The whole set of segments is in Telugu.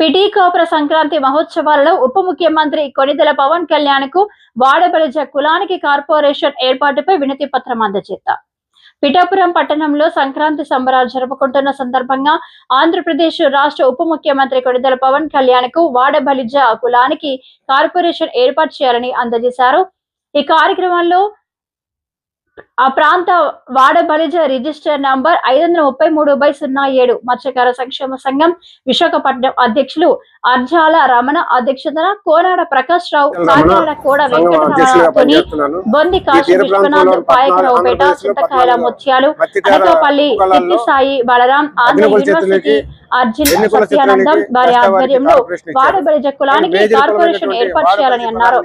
పిటీకాపుర సంక్రాంతి మహోత్సవాలలో ఉప ముఖ్యమంత్రి కొనిదెల పవన్ కళ్యాణ్కు వాడబలిజ కులానికి కార్పొరేషన్ ఏర్పాటుపై వినతి పత్రం అందజేత. పిఠాపురం పట్టణంలో సంక్రాంతి సంబరాలు జరుపుకుంటున్న సందర్భంగా ఆంధ్రప్రదేశ్ రాష్ట్ర ఉప ముఖ్యమంత్రి కొనిదెల పవన్ కళ్యాణ్కు వాడబలిజ కులానికి కార్పొరేషన్ ఏర్పాటు చేయాలని అందజేశారు. ఈ కార్యక్రమంలో ఆ ప్రాంత వాడబలిజ రిజిస్టర్ నంబర్ ఐదు వందల ముప్పై మూడు బై సున్నా ఏడు మత్స్యకార సంక్షేమ సంఘం విశాఖపట్నం అధ్యక్షులు అర్జాల రమణ అధ్యక్షతన కోనాడ ప్రకాష్ రావు కాకినాడ కోడ సంఘం అధ్యక్షులుగా వెంకటరమణ పనిచేస్తున్నాను బొంది కాశీ విశ్వనాథ్ పాయకరావుపేట చింతకాయల ముత్యాలు అనకాపల్లి సాయి బలరాం ఆంధ్ర యూనివర్సిటీ అర్జున్ సత్యానందం వారి ఆధ్వర్యంలో ఇచ్చారు. వాడబలిజ కులానికి కార్పొరేషన్ ఏర్పాటు చేయాలని అన్నారు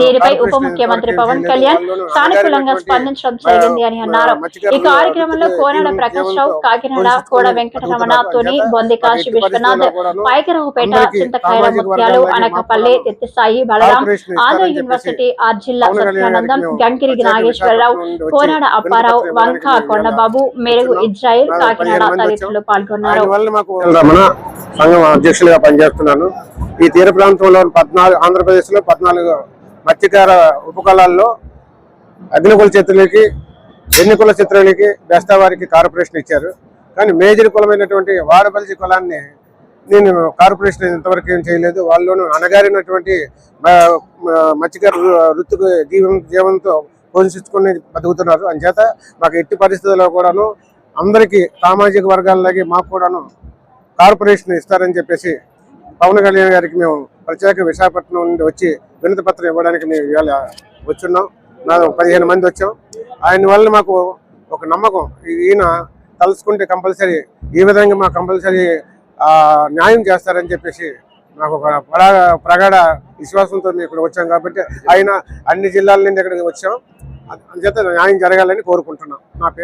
దీనిపై ఉప ముఖ్యమంత్రి పవన్. కళ్యాణ్ సానుకూలంగా స్పందించడం జరిగింది అని అన్నారు ఈ కార్యక్రమంలో కోనాడ ప్రకాష్ రావు కాకినాడ కోడ వెంకటరమణ. తోని బొంది కాశీ విశ్వనాథ్ అందరికీ చింతకాయల ముత్యాలు అనకాపల్లి మాకు తిత్తి సాయి బలరాం ఆంధ్ర యూనివర్సిటీ ఆర్జిల్లా సత్యానందం ప్రత్యేక నాగేశ్వరరావు కోనాడ అప్పారావు వంక కొండబాబు మెరుగు. ఇజ్రాయెల్ కాకినాడ తదితరులు పాల్గొన్నారు సంఘం అధ్యక్షులుగా పనిచేస్తున్నాను ఈ తీర ప్రాంతంలో పద్నాలుగు ఆంధ్రప్రదేశ్లో పద్నాలుగు మత్స్యకార ఉపకళాల్లో అగ్నికుల చిత్రులకి ఎన్నికుల చిత్రులకి బెస్తావారికి కార్పొరేషన్ ఇచ్చారు. కానీ మేజర్ కులమైనటువంటి వాడబలిజి కులాన్ని నేను కార్పొరేషన్ ఇంతవరకు ఏం చేయలేదు. వాళ్ళలోనూ అనగారినటువంటి మత్స్యకార వృత్తికి జీవం జీవనంతో పోషించుకుని బతుకుతున్నారు. అంచేత మాకు ఎట్టి పరిస్థితుల్లో కూడాను అందరికీ సామాజిక వర్గాలకి మాకు కూడాను కార్పొరేషన్ ఇస్తారని చెప్పేసి పవన్ కళ్యాణ్ గారికి మేము ప్రత్యేక విశాఖపట్నం నుండి వచ్చి వినతి పత్రం ఇవ్వడానికి మేము ఇవాళ వచ్చున్నాం. నా పదిహేను మంది వచ్చాం. ఆయన వల్ల మాకు ఒక నమ్మకం. ఈయన తలుచుకుంటే కంపల్సరీ ఈ విధంగా మాకు కంపల్సరీ న్యాయం చేస్తారని చెప్పేసి నాకు ఒక ప్రగా ప్రగాఢ విశ్వాసంతో మేము ఇక్కడ వచ్చాం కాబట్టి ఆయన అన్ని జిల్లాల నుండి ఇక్కడికి వచ్చాం. అందుచేత న్యాయం జరగాలని కోరుకుంటున్నాం. నా పేరు